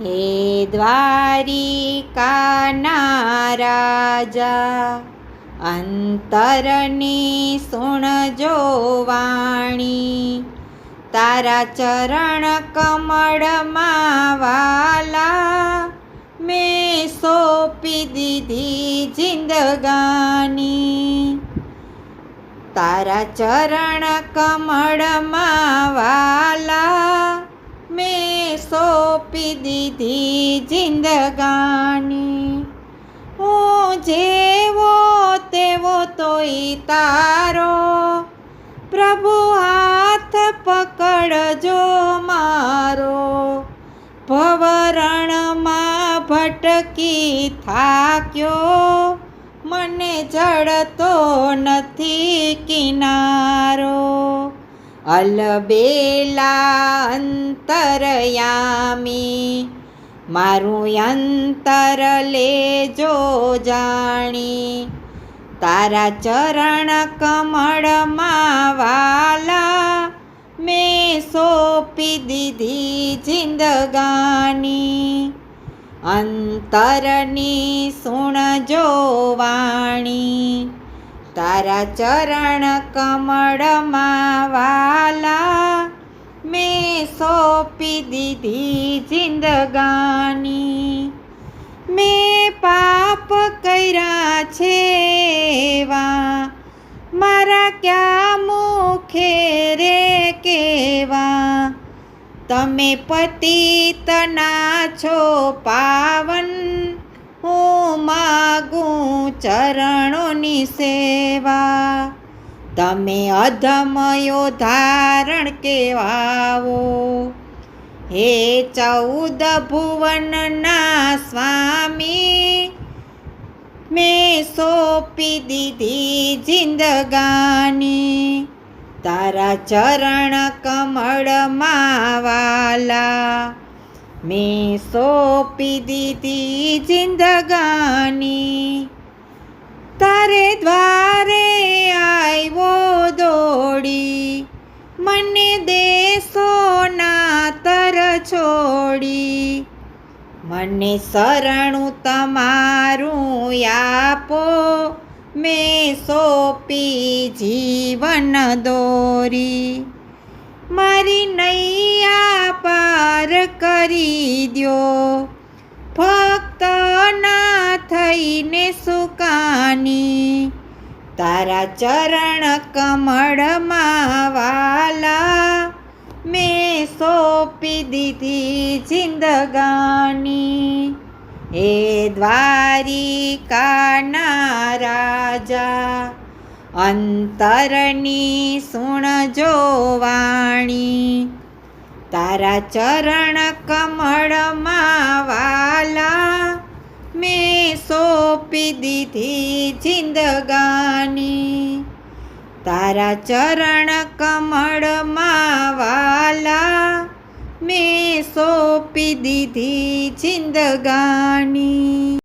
હે દ્વારિકાના રાજા, અંતરની સુણજો વાણી તારા ચરણ કમળમાં વાલા, મેં સોંપી દીધી જિંદગાની. તારા ચરણ કમળમાં સોંપી દીધી જિંદગાની. હું જેવો તેવો તોય તારો. પ્રભુ હાથ પકડજો મારો. ભવરણમાં ભટકી થાક્યો. મને જડતો નથી કિનારો અલબેલા અંતરયામી, મારું અંતર લેજો જાણી. તારા ચરણ કમળમાં વાલા, મેં સોંપી દીધી જિંદગાની. અંતરની સુણજો વાણી તારા ચરણ કમળમાં વાલા મેં સોંપી દીધી જિંદગાની. મેં પાપ કર્યા છે એવા, મારા ક્યાં મુખે રે કેવા? તમે પતિતના છો પાવન ચરણોની સેવા. તમે અધમયો ધારણ કેવાવો. હે ચૌદ ભુવનના સ્વામી, મેં સોંપી દીધી જિંદગાની. તારા ચરણ કમળમાં વાલા, મેં સોંપી દીધી જિંદગાની. છોડી મને શરણું તમારું આપો. મેં સોપી જીવન દોરી. મારી નૈયા પાર કરી દ્યો. ફક્ત ના થઈને સુકાની. તારા ચરણ કમળમાં વાલા મેં સોંપી દીધી જિંદગાની. હે દ્વારિકાના રાજા, અંતરની સુણજો વાણી તારા ચરણ કમળમાં વાલા, મેં સોંપી દીધી જિંદગાની. તારા ચરણ કમળમાં વાલા મેં સોંપી દીધી જિંદગાની.